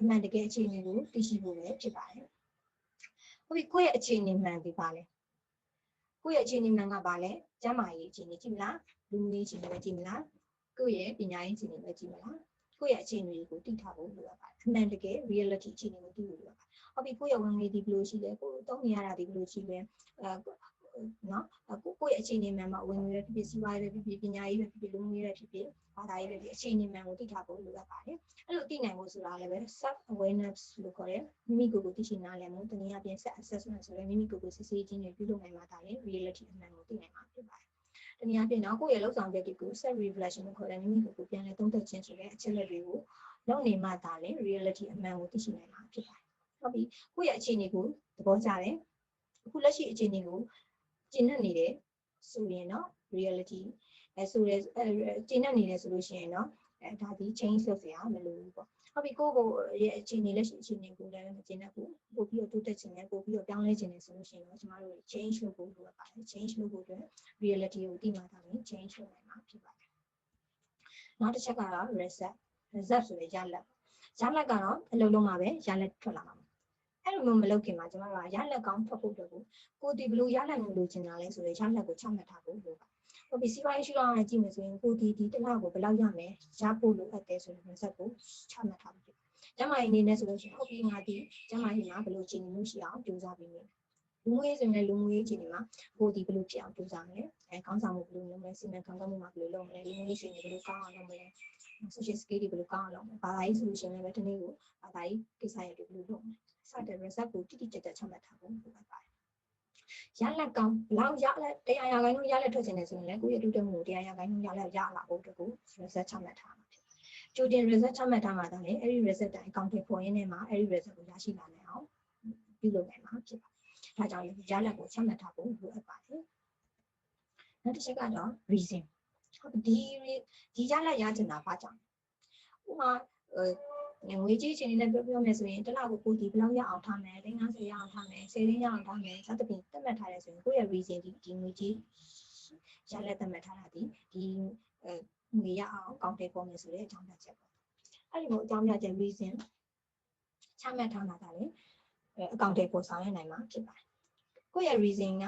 အမှန်တကယ်အခြေအနေကိုသိရှိဖို့ပဲဖြစ်ပါတယ်ဟုတ်ပြီကိုယ့်ရဲ့အခြေအနေမှန်ဒီပါလဲကိုယ့်ရဲ့အခြေအနေမှန်ကပါလဲကျမ်းမာရေးအခြေအနေကြည့်မလားလူမှုရေးအခြေအနေပဲကြည့်မလားကိုယ့်ရဲ့ပညာရေးအခြေအနေပဲကြည့်မလားကိုယ့်ရဲ့အခြေအနေကိုသိထားဖို့လိုအပ်ပါတယ်အမှန်တကယ် reality အခြေအနေကိုသိဖို့လိုအပ်ပါတယ်ဟုတ်ပြီကိုယ့်ရဲ့ဝင်ငွေဒီဘယ်လိုရှိလဲကိုယ်တုံးနေရတာဒီဘယ်လိုရှိလဲအဲ နော်ကိုကိုယ့်ရဲ့အခြေအနေမှန်မှာဝင်ငွေပဲဖြစ်ဖြစ်စီးပွားရေးပဲဖြစ်ဖြစ်ပညာရေးပဲဖြစ်ဖြစ်လူမှုရေးပဲဖြစ်ဖြစ်ဘာသာရေးပဲဖြစ်အခြေအနေမှန်ကိုသိထားဖို့လိုအပ်ပါတယ်အဲ့လိုသိနိုင်ဖို့ဆိုတာလည်းပဲ self awareness လို့ခေါ်တယ်မိမိကိုယ်ကိုသိရှိနားလည်မှုတနည်းအားဖြင့် self assessment ဆိုတဲ့မိမိကိုယ်ကိုစစ်ဆေးခြင်းတွေပြုလုပ်နိုင်မှသာလေ reality အမှန်ကိုသိနိုင်မှာဖြစ်ပါတယ်တနည်းအားဖြင့်တော့ကိုယ့်ရဲ့လောက်ဆောင်ချက်တွေကို self reflection လို့ခေါ်တယ်မိမိကိုယ်ကိုပြန်လည်သုံးသပ်ခြင်းဆိုတဲ့အချက်လက်တွေကိုလုပ်နေမှသာလေ reality အမှန်ကိုသိရှိနိုင်မှာဖြစ်ပါတယ်ဟုတ်ပြီကိုယ့်ရဲ့အခြေအနေကိုသဘောကျတယ်အခုလက်ရှိအခြေအနေကို ကျင့်နေတယ်ဆိုရင်တော့ reality အဲဆိုရဲကျင့်နေတယ်ဆိုလို့ရှိရင်တော့အဲဒါဒီ change လုပ်เสียမလို့ဘူးပေါ့ဟုတ်ပြီကိုကိုရဲ့အခြေအနေလက်ရှိအခြေအနေကိုလည်းမကျင့်တတ်ဘူးပို့ပြီးတော့တိုးတက်ခြင်းနဲ့ပို့ပြီးတော့ပြောင်းလဲခြင်းနဲ့ဆိုလို့ရှိရင်တော့ကျမတို့ change လုပ်ဖို့လိုအပ်ပါတယ် change လုပ်ဖို့အတွက် reality ကိုသိမှသာလျှင် change လုပ်နိုင်မှာဖြစ်ပါတယ်နောက်တစ်ချက်ကတော့ reset reset ဆိုတဲ့ရလဒ်ရလဒ်ကတော့အလုံးလုံးမှာပဲရလဒ်ထွက်လာမှာအဲ့လိုမျိုးမလုပ်ခင်မှာကျမတို့ကရလက်ကောင်းထွက်ဖို့အတွက်ကို ကိုဒီဘလို့ရလက်မျိုးလိုချင်တာလဲဆိုတော့ရလက်ကိုချမှတ်ထားဖို့လိုပါဟုတ်ပြီစီးပွားရေးရှိတော့ကြည့်မယ်ဆိုရင်ကိုဒီဒီတစ်လကိုဘယ်လောက်ရမယ်ရဖို့လိုအပ်တယ်ဆိုတဲ့ concept ကိုချမှတ်ထားဖို့ကျမအနေနဲ့ဆိုလို့ရှိရင်ဟုတ်ပြီငါဒီကျမအနေမှာဘယ်လိုချိန်မှုရှိအောင်ကြိုးစားပြီးနေလူမှုရေးဆိုရင်လူမှုရေးချိန်မှာကိုဒီဘယ်လိုဖြစ်အောင်ကြိုးစားမလဲအဲကောင်းဆောင်မှုဘယ်လိုလုပ်မလဲစီမံခန့်ခွဲမှုမှာဘယ်လိုလုပ်မလဲလူမှုရေးချိန်ဘယ်လိုကောင်းအောင်လုပ်မလဲ social skill တွေဘယ်လိုကောင်းအောင်လုပ်မလဲဘာသာရေးဆိုလို့ရှိရင်လည်းဒီနေ့ကိုဘာသာရေးကိစ္စတွေဘယ်လိုလုပ်မလဲစတဲ့ result ကိုတိတိကျကျချမှတ်ထားဖို့လိုအပ်ပါတယ် ရလက်ကောင်းဘလောက်ရလက်တရားရခိုင်နှုန်းရလက်ထွက်ခြင်းနဲ့ဆိုရင်လည်းကိုယ့်ရဲ့တူတက်မှုကိုတရားရခိုင်နှုန်းရလက်ရလာဖို့အတွက်ကို result ချမှတ်ထားမှာဖြစ်ကြိုတင် result ချမှတ်ထားမှာတော့လေအဲ့ဒီ result တိုင်း account တွေပေါ်ရင်းနဲ့မှာအဲ့ဒီ result ကိုရရှိလာနိုင်အောင်ပြုလုပ်နိုင်မှာဖြစ်ပါတယ်ဒါကြောင့်ရလက်ကိုချမှတ်ထားဖို့လိုအပ်ပါတယ်နောက်တစ်ချက်ကတော့ reason ဟုတ်ဒီဒီရလက်ရချင်တာဘာကြောင့်ဥပမာ ငွေကြေးချင်းနဲ့ပြောပြောမယ်ဆိုရင်တစ်လကိုကိုဒီဘယ်လောက်ရအောင်ထားမယ်350ရအောင်ထားမယ်10ရင်းရအောင်ထားမယ်စသဖြင့်သတ်မှတ်ထားရဲဆိုရင်ကိုယ့်ရဲ့ reason ဒီဒီငွေကြေးရလက်သတ်မှတ်ထားတာဒီဒီအဲငွေရအောင်ကောင်းတယ်ပေါ်မယ်ဆိုတဲ့အကြောင်းပြချက်ပေါ့အဲ့ဒီလိုအကြောင်းပြချက် reason ချမှတ်ထားတာကလည်းအကောင့်တွေပေါ်ဆောင်ရနိုင်မှာဖြစ်ပါတယ်ကိုယ့်ရဲ့ reason က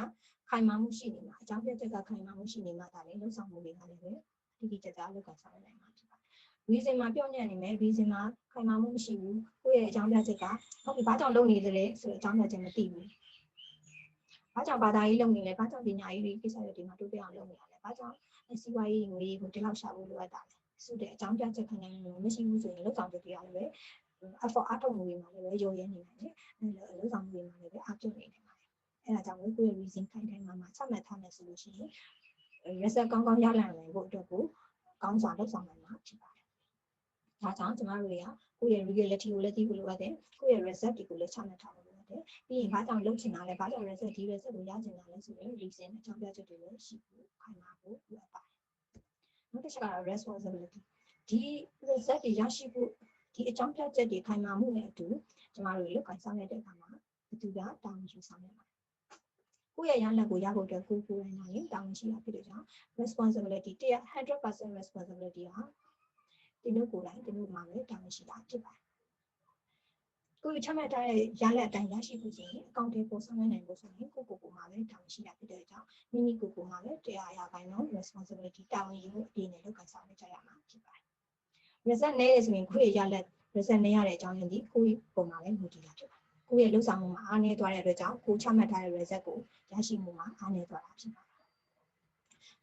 ခိုင်မာမှုရှိနေမှာအကြောင်းပြချက်ကခိုင်မာမှုရှိနေမှာဒါလည်းလုံဆောင်မှုတွေကလည်းပဲတိတိကျကျလုပ်ကိုင်ဆောင်ရနိုင်မှာဖြစ် ပါတယ် reason မှာပြောင်းညံ့နေမယ် reason မှာခိုင်မာမှုမရှိဘူးကိုယ့်ရဲ့အကြောင်းပြချက်ကဟုတ်ပြီဘာကြောင့်လုပ်နေသလဲဆိုတဲ့အကြောင်းပြချက်မသိဘူးဘာကြောင့်ဘာသာရေးလုပ်နေလဲဘာကြောင့်ပညာရေးတွေကိစ္စတွေဒီမှာတိုးတက်အောင်လုပ်နေရလဲဘာကြောင့်စီးပွားရေးငွေကိုဒီလောက်ရှာဖို့လိုအပ်တာလဲဆိုတဲ့အကြောင်းပြချက်ခိုင်နိုင်မှုမရှိဘူးဆိုရင်လုပ်ဆောင်ချက်တွေကလည်းပဲ effort အထောက်မှုတွေမှာလည်းပဲရောရဲနေနိုင်တယ်အဲလုပ်ဆောင်မှုတွေမှာလည်းပဲအပြုတ်နေနိုင်ပါတယ်အဲဒါကြောင့်ကိုယ့်ရဲ့ reason ခိုင်ခိုင်မာမာချမှတ်ထားမယ်ဆိုလို့ရှိရင် result ကောင်းကောင်းရလာနိုင်ဖို့အတွက်ကိုကောင်းစွာလုပ်ဆောင်နိုင်မှာဖြစ်ပါတယ် ဒါကြောင့်ကျမတို့တွေကကိုယ့်ရဲ့ reality ကိုလည်းသိဖို့လိုအပ်တယ်ကိုယ့်ရဲ့ result တွေကိုလည်းချမှတ်ထားဖို့လိုအပ်တယ်ပြီးရင်ဘာကြောင့်လုပ်ချင်တာလဲဘာကြောင့် result ဒီ result ကိုရချင်တာလဲဆိုတဲ့ reason အကြောင်းပြချက်တွေလည်းရှိဖို့ခိုင်မာဖို့လိုအပ်ပါတယ်နောက်တစ်ချက်ကတော့ responsibility ဒီ result တွေရရှိဖို့ဒီအကြောင်းပြချက်တွေခိုင်မာမှုနဲ့အတူကျမတို့လုပ်ကိုင်ဆောင်ရတဲ့အခါမှာဘယ်သူကတာဝန်ယူဆောင်ရမှာကိုယ့်ရဲ့ရလဒ်ကိုရဖို့အတွက်ကိုယ်ကိုယ်တိုင်နိုင်တာဝန်ရှိတာဖြစ်တဲ့ကြောင့် responsibility 100% responsibility ဟာ ဒီလိုကိုယ်တိုင်ဒီလိုမှလည်းတာဝန်ရှိတာဖြစ်ပါတယ်ကိုယ်ချမှတ်ထားတဲ့ရလဒ်အတိုင်းရရှိဖို့ဆိုရင်အကောင့်တွေပေါ်ဆောင်နိုင်ဖို့ဆိုရင်ကိုယ့်ကိုယ်ကိုယ်မှလည်းတာဝန်ရှိတာဖြစ်တဲ့ကြောင့်မိမိကိုယ်ကိုယ်မှလည်းတရားရပိုင်းတော့ responsibility တာဝန်ယူမှုအပြည့်နဲ့လုပ်ကိုင်ဆောင်ရကြရမှာဖြစ်ပါတယ် result နည်းရဆိုရင်ကိုယ့်ရဲ့ရလဒ် result နည်းရတဲ့အကြောင်းရင်းဒီကိုယ့်ပုံမှာလည်းမူတည်တာဖြစ်ပါတယ်ကိုယ့်ရဲ့လုပ်ဆောင်မှုမှာအားနည်းသွားတဲ့အတွက်ကြောင့်ကိုချမှတ်ထားတဲ့ result ကိုရရှိမှုမှာအားနည်းသွားတာဖြစ်ပါတယ်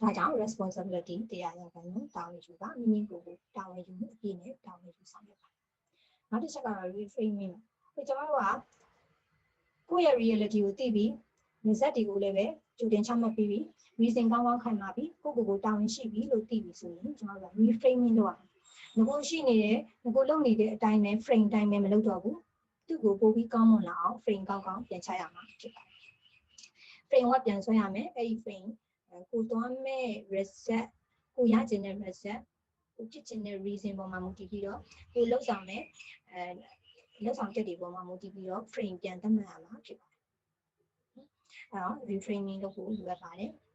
ဒါကြောင့် responsibility တရားရပိုင်းကိုတာဝန်ယူတာမိမိကိုယ်ကိုတာဝန်ယူမှုအပြည့်နဲ့တာဝန်ယူဆောင်ရွက်ပါနောက်တစ်ချက်ကတော့ reframing ပဲကျွန်တော်တို့ကကိုယ့်ရဲ့ reality ကိုသိပြီး result တွေကိုလည်းပဲကြိုတင်ချမှတ်ပြီးပြီး reason ကောင်းကောင်းခံပါပြီးကိုယ့်ကိုယ်ကိုတာဝန်ရှိပြီလို့သိပြီဆိုရင်ကျွန်တော်တို့က reframing လုပ်ရမယ်ငကိုရှိနေတယ်ငကိုလုပ်နေတဲ့အတိုင်းပဲ frame တိုင်းပဲမလုပ်တော့ဘူးသူ့ကိုပို့ပြီးကောင်းမွန်လာအောင် frame ကောင်းကောင်းပြန်ချရမှာဖြစ်ပါတယ် frame ကပြန်ဆွဲရမယ်အဲ့ဒီ frame ကိုသွားမဲ့ reset ကိုရကျင်တဲ့ reset ကိုဖြစ်ချင်တဲ့ reason ပေါ်မှာမူတည်ပြီးတော့ကိုလောက်ဆောင်မဲ့အဲလောက်ဆောင်ချက်တွေပေါ်မှာမူတည်ပြီးတော့ frame ပြန်သတ်မှတ်ရမှာဖြစ်ပါတယ်။အဲတော့ reframing လုပ်ဖို့လိုအပ်ပါတယ်။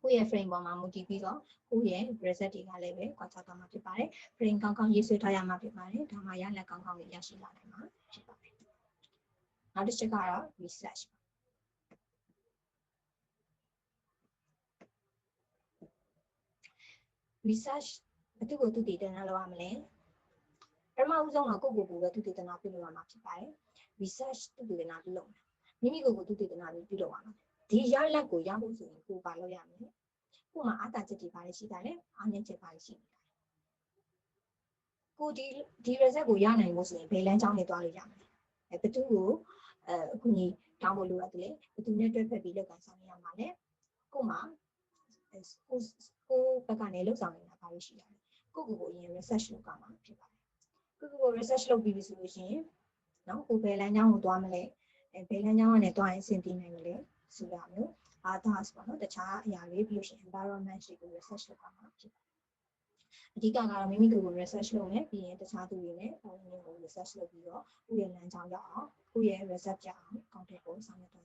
ကိုယ့်ရဲ့ frame ပေါ်မှာမူတည်ပြီးတော့ကိုယ့်ရဲ့ result တွေကလည်းပဲကွာခြားသွားမှာဖြစ်ပါတယ် frame ကောင်းကောင်းရေးဆွဲထားရမှာဖြစ်ပါတယ်ဒါမှရလက်ကောင်းကောင်းလေးရရှိလာနိုင်မှာဖြစ်ပါတယ်နောက်တစ်ချက်ကတော့ research ပါ research ဘယ်သူကိုသူတည်တင်လုပ်ရမလဲပထမဦးဆုံးကကိုယ့်ကိုယ်ကိုပဲသူတည်တင်တာပြုလုပ်ရမှာဖြစ်ပါတယ် research သူတည်တင်တာပြုလုပ်မှာမိမိကိုယ်ကိုသူတည်တင်တာပြုလုပ်ရမှာဒီရလက်ကိုရဖို့ဆိုရင်ကိုယ်ပါလုပ်ရမယ်ကိုယ်မှာအားတာချက်တွေပါလေရှိတာလေအားနည်းချက်ပါလေရှိနေတာကိုဒီဒီ result ကိုရနိုင်ဖို့ဆိုရင်ဘယ်လမ်းကြောင်းနဲ့သွားလို့ရမလဲအဲဘယ်သူကိုအဲအခုကြီးတောင်းဖို့လိုရတယ်လေဘယ်သူနဲ့တွဲဖက်ပြီးလောက်ကန်ဆောင်ရမှာလဲကိုယ်မှာကို ကိုဘက်ကနေလောက်ဆောင်နေတာပါလို့ရှိတာကိုကိုကိုအရင် research လုပ်ကြမှာဖြစ်ပါတယ်ကိုကိုကို research လုပ်ပြီးပြီဆိုလို့ရှိရင်နော်ကိုဘယ်လမ်းကြောင်းကိုသွားမလဲအဲဘယ်လမ်းကြောင်းကနေသွားရင်အဆင်ပြေနိုင်မလဲဆိုတာမျိုး others ပေါ့နော်တခြားအရာတွေပြီးလို့ရှိရင် environment တွေကို research လုပ်ကြမှာဖြစ်ပါတယ်အဓိကကတော့မိမိကိုယ်ကို research လုပ်မယ်ပြီးရင်တခြားသူတွေနဲ့ပတ်ဝန်းကျင်ကို research လုပ်ပြီးတော့ကိုယ့်ရဲ့လမ်းကြောင်းရောက်အောင်ကိုယ့်ရဲ့ result ကြအောင် content ကိုဆောင်ရွက်